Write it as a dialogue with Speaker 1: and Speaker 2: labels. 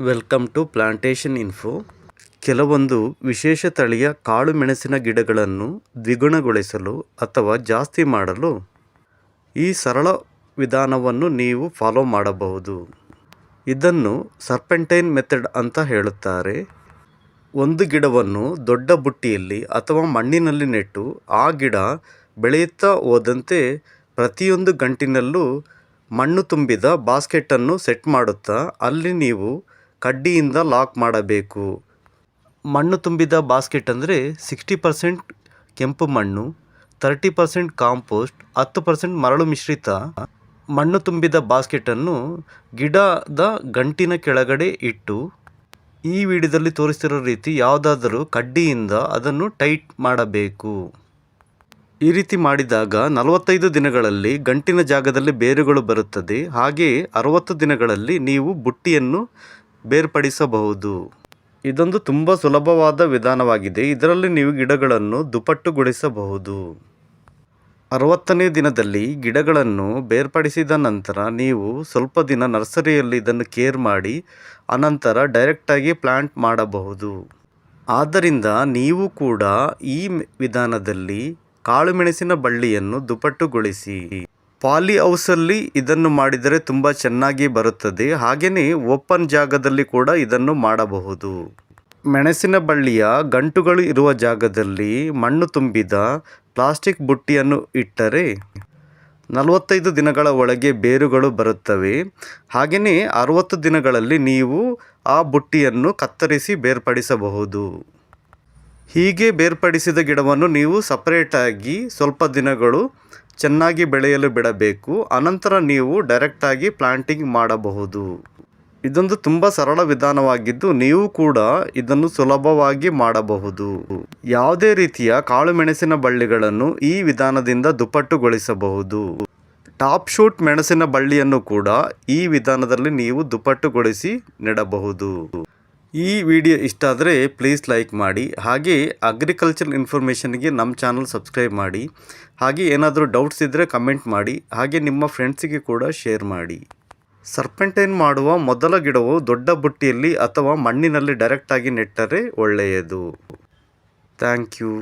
Speaker 1: Welcome to plantation info. ಕೆಲವೊಂದು ವಿಶೇಷ ತಳಿಯ ಕಾಳು ಮೆಣಸಿನ ಗಿಡಗಳನ್ನು ದ್ವಿಗುಣಗೊಳಿಸಲು ಅಥವಾ ಜಾಸ್ತಿ ಮಾಡಲು ಈ ಸರಳ ವಿಧಾನವನ್ನು ನೀವು ಫಾಲೋ ಮಾಡಬಹುದು. ಇದನ್ನು ಸರ್ಪೆಂಟೈನ್ ಮೆಥಡ್ ಅಂತ ಹೇಳುತ್ತಾರೆ. ಒಂದು ಗಿಡವನ್ನು ದೊಡ್ಡ ಬುಟ್ಟಿಯಲ್ಲಿ ಅಥವಾ ಮಣ್ಣಿನಲ್ಲಿ ನೆಟ್ಟು ಆ ಗಿಡ ಬೆಳೆಯುತ್ತಾ ಹೋದಂತೆ ಪ್ರತಿಯೊಂದು ಗಂಟಿನಲ್ಲೂ ಮಣ್ಣು ತುಂಬಿದ ಬಾಸ್ಕೆಟನ್ನು ಸೆಟ್ ಮಾಡುತ್ತಾ ಅಲ್ಲಿ ನೀವು ಕಡ್ಡಿಯಿಂದ ಲಾಕ್ ಮಾಡಬೇಕು. ಮಣ್ಣು ತುಂಬಿದ ಬಾಸ್ಕೆಟ್ ಅಂದರೆ ಸಿಕ್ಸ್ಟಿ ಪರ್ಸೆಂಟ್ ಕೆಂಪು ಮಣ್ಣು ತರ್ಟಿ ಪರ್ಸೆಂಟ್ ಕಾಂಪೋಸ್ಟ್, ಹತ್ತು ಪರ್ಸೆಂಟ್ ಮರಳು ಮಿಶ್ರಿತ. ಮಣ್ಣು ತುಂಬಿದ ಬಾಸ್ಕೆಟನ್ನು ಗಿಡದ ಗಂಟಿನ ಕೆಳಗಡೆ ಇಟ್ಟು, ಈ ವಿಡಿಯೋದಲ್ಲಿ ತೋರಿಸ್ತಿರೋ ರೀತಿ ಯಾವುದಾದರೂ ಕಡ್ಡಿಯಿಂದ ಅದನ್ನು ಟೈಟ್ ಮಾಡಬೇಕು. ಈ ರೀತಿ ಮಾಡಿದಾಗ ನಲವತ್ತೈದು ದಿನಗಳಲ್ಲಿ ಗಂಟಿನ ಜಾಗದಲ್ಲಿ ಬೇರುಗಳು ಬರುತ್ತದೆ. ಹಾಗೆಯೇ ಅರವತ್ತು ದಿನಗಳಲ್ಲಿ ನೀವು ಬುಟ್ಟಿಯನ್ನು ಬೇರ್ಪಡಿಸಬಹುದು. ಇದೊಂದು ತುಂಬ ಸುಲಭವಾದ ವಿಧಾನವಾಗಿದೆ. ಇದರಲ್ಲಿ ನೀವು ಗಿಡಗಳನ್ನು ದುಪಟ್ಟುಗೊಳಿಸಬಹುದು. ಅರವತ್ತನೇ ದಿನದಲ್ಲಿ ಗಿಡಗಳನ್ನು ಬೇರ್ಪಡಿಸಿದ ನಂತರ ನೀವು ಸ್ವಲ್ಪ ದಿನ ನರ್ಸರಿಯಲ್ಲಿ ಇದನ್ನು ಕೇರ್ ಮಾಡಿ, ಅನಂತರ ಡೈರೆಕ್ಟಾಗಿ ಪ್ಲಾಂಟ್ ಮಾಡಬಹುದು. ಆದ್ದರಿಂದ ನೀವು ಕೂಡ ಈ ವಿಧಾನದಲ್ಲಿ ಕಾಳುಮೆಣಸಿನ ಬಳ್ಳಿಯನ್ನು ದುಪಟ್ಟುಗೊಳಿಸಿ. ಪಾಲಿ ಹೌಸಲ್ಲಿ ಇದನ್ನು ಮಾಡಿದರೆ ತುಂಬ ಚೆನ್ನಾಗಿ ಬರುತ್ತದೆ. ಹಾಗೆಯೇ ಓಪನ್ ಜಾಗದಲ್ಲಿ ಕೂಡ ಇದನ್ನು ಮಾಡಬಹುದು. ಮೆಣಸಿನ ಬಳ್ಳಿಯ ಗಂಟುಗಳು ಇರುವ ಜಾಗದಲ್ಲಿ ಮಣ್ಣು ತುಂಬಿದ ಪ್ಲಾಸ್ಟಿಕ್ ಬುಟ್ಟಿಯನ್ನು ಇಟ್ಟರೆ ನಲವತ್ತೈದು ದಿನಗಳ ಒಳಗೆ ಬೇರುಗಳು ಬರುತ್ತವೆ. ಹಾಗೆಯೇ ಅರವತ್ತು ದಿನಗಳಲ್ಲಿ ನೀವು ಆ ಬುಟ್ಟಿಯನ್ನು ಕತ್ತರಿಸಿ ಬೇರ್ಪಡಿಸಬಹುದು. ಹೀಗೆ ಬೇರ್ಪಡಿಸಿದ ಗಿಡವನ್ನು ನೀವು ಸಪರೇಟಾಗಿ ಸ್ವಲ್ಪ ದಿನಗಳು ಚೆನ್ನಾಗಿ ಬೆಳೆಯಲು ಬಿಡಬೇಕು, ಅನಂತರ ನೀವು ಡೈರೆಕ್ಟಾಗಿ ಪ್ಲಾಂಟಿಂಗ್ ಮಾಡಬಹುದು. ಇದೊಂದು ತುಂಬ ಸರಳ ವಿಧಾನವಾಗಿದ್ದು, ನೀವು ಕೂಡ ಇದನ್ನು ಸುಲಭವಾಗಿ ಮಾಡಬಹುದು. ಯಾವುದೇ ರೀತಿಯ ಕಾಳುಮೆಣಸಿನ ಬಳ್ಳಿಗಳನ್ನು ಈ ವಿಧಾನದಿಂದ ದುಪ್ಪಟ್ಟುಗೊಳಿಸಬಹುದು. ಟಾಪ್ ಶೂಟ್ ಮೆಣಸಿನ ಬಳ್ಳಿಯನ್ನು ಕೂಡ ಈ ವಿಧಾನದಲ್ಲಿ ನೀವು ದುಪ್ಪಟ್ಟುಗೊಳಿಸಿ ನೆಡಬಹುದು. ಈ ವಿಡಿಯೋ ಇಷ್ಟ ಆದರೆ ಪ್ಲೀಸ್ ಲೈಕ್ ಮಾಡಿ. ಹಾಗೆ ಅಗ್ರಿಕಲ್ಚರ್ ಇನ್ಫಾರ್ಮೇಷನ್ಗೆ ನಮ್ಮ ಚಾನಲ್ ಸಬ್ಸ್ಕ್ರೈಬ್ ಮಾಡಿ. ಹಾಗೆ ಏನಾದರೂ ಡೌಟ್ಸ್ ಇದ್ದರೆ ಕಮೆಂಟ್ ಮಾಡಿ. ಹಾಗೆ ನಿಮ್ಮ ಫ್ರೆಂಡ್ಸಿಗೆ ಕೂಡ ಶೇರ್ ಮಾಡಿ. ಸರ್ಪೆಂಟೈನ್ ಮಾಡುವ ಮೊದಲ ಗಿಡವು ದೊಡ್ಡ ಬುಟ್ಟಿಯಲ್ಲಿ ಅಥವಾ ಮಣ್ಣಿನಲ್ಲಿ ಡೈರೆಕ್ಟಾಗಿ ನೆಟ್ಟರೆ ಒಳ್ಳೆಯದು. Thank you